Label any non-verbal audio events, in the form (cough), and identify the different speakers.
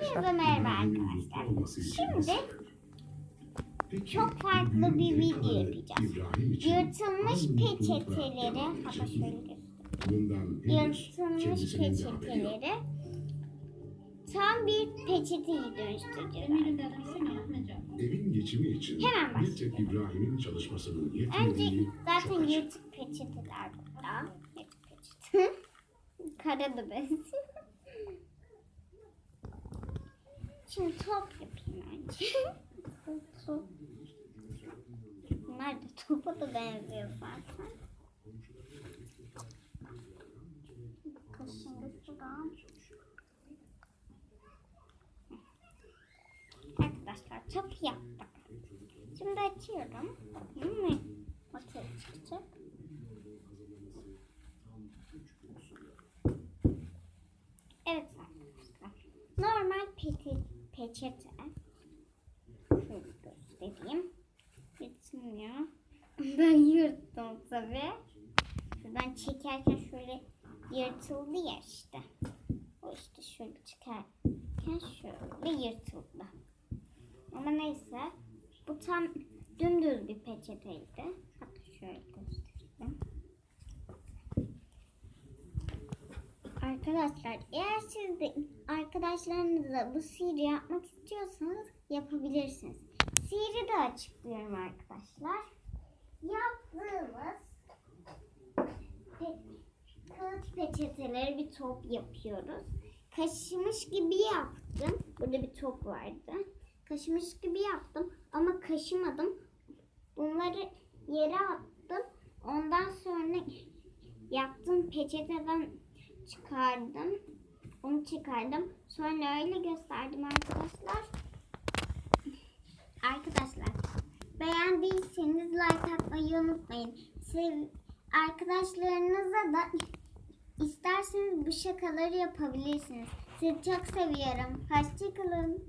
Speaker 1: Hepinize merhaba arkadaşlar. Şimdi çok farklı bir video yapacağız. Yırtılmış peçeteleri, hatta şöyle. Yırtılmış peçeteleri tam bir peçeteyi dönüştüreceğiz.
Speaker 2: Evin geçimi için
Speaker 1: Hemen
Speaker 2: tek İbrahim'in çalışmasının
Speaker 1: Önce zaten yırtık peçeteler burada. Yırtık peçete. (laughs) Kara da benziyor. Şimdi top yapayım önce. top. Bunlar da topa da benziyor zaten. Kaşındı şuradan. Arkadaşlar yaptık. Şimdi açıyorum. Bakayım mı? Ortaya çıkacak. Evet arkadaşlar. Normal peti, peçete. Şöyle göstereyim. Yırtılmıyor. Ben yırttım tabi. Şuradan çekerken şöyle yırtıldı ya işte. O işte şöyle çıkarken şöyle yırtıldı. Ama neyse. Bu tam dümdüz bir peçeteydi. Hatta şöyle göstereyim. Arkadaşlar eğer siz de arkadaşlarınızla bu sihiri yapmak istiyorsanız yapabilirsiniz. Sihiri de açıklıyorum arkadaşlar. Yaptığımız pe- peçeteleri bir top yapıyoruz. Kaşımış gibi yaptım. Burada bir top vardı. Kaşımış gibi yaptım ama kaşımadım. Bunları yere attım. Ondan sonra yaptığım peçeteden çıkardım. Onu çıkardım. Sonra öyle gösterdim arkadaşlar. Arkadaşlar beğendiyseniz like atmayı unutmayın. Sev arkadaşlarınıza da isterseniz bu şakaları yapabilirsiniz. Sizi çok seviyorum. Hoşçakalın.